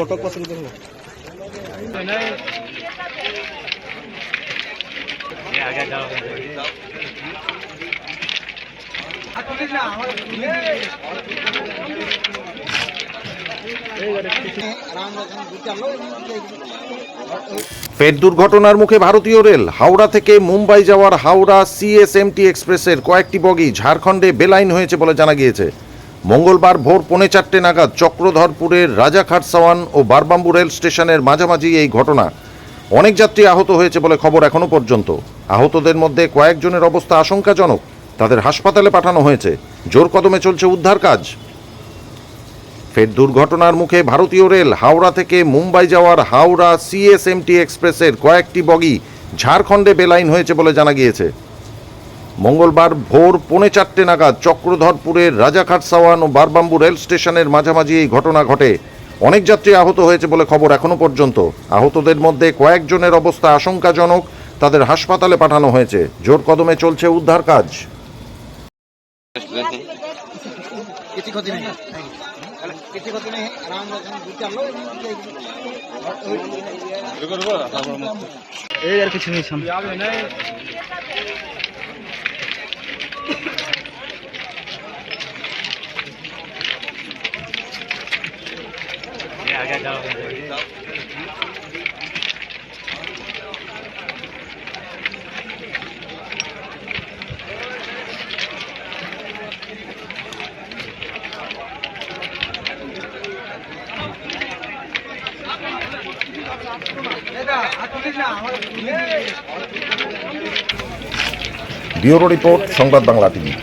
Photo পছন্দ করব। ফের দুর্ঘটনার মুখে ভারতীয় রেল, হাওড়া থেকে মুম্বাই যাওয়ার হাওড়া সিএসএমটি এক্সপ্রেসের কয়েকটি বগি ঝাড়খণ্ডে বেলাইন হয়েছে বলে জানা গিয়েছে। মঙ্গলবার ভোর পৌনে চারটে নাগাদ চক্রধরপুরের রাজাখাট সাওয়ান ও বারবাম্বু রেল স্টেশনের মাঝামাঝি এই ঘটনা। অনেক যাত্রী আহত হয়েছে বলে খবর এখনও পর্যন্ত। আহতদের মধ্যে কয়েকজনের অবস্থা আশঙ্কাজনক। তাদের হাসপাতালে পাঠানো হয়েছে। জোর কদমে চলছে উদ্ধার কাজ। ফের দুর্ঘটনার মুখে ভারতীয় রেল হাওড়া থেকে মুম্বাই যাওয়ার হাওড়া সিএসএমটি এক্সপ্রেসের কয়েকটি বগি ঝাড়খণ্ডে বেলাইন হয়েছে বলে জানা গিয়েছে। মঙ্গলবার ভোর পৌনে চারটে নাগাদ চক্রধরপুরের রাজাখাট সাওয়ান ও বারবাম্বু রেল স্টেশনের মাঝামাঝি এই ঘটনা ঘটে। অনেক যাত্রী আহত হয়েছে বলে খবর এখনও পর্যন্ত। আহতদের মধ্যে কয়েকজনের অবস্থা আশঙ্কাজনক, তাদের হাসপাতালে পাঠানো হয়েছে। জোর কদমে চলছে উদ্ধার কাজ। এই আর কিছু নেই সামনে ব্যুরো রিপোর্ট সংবাদ বাংলা টিভি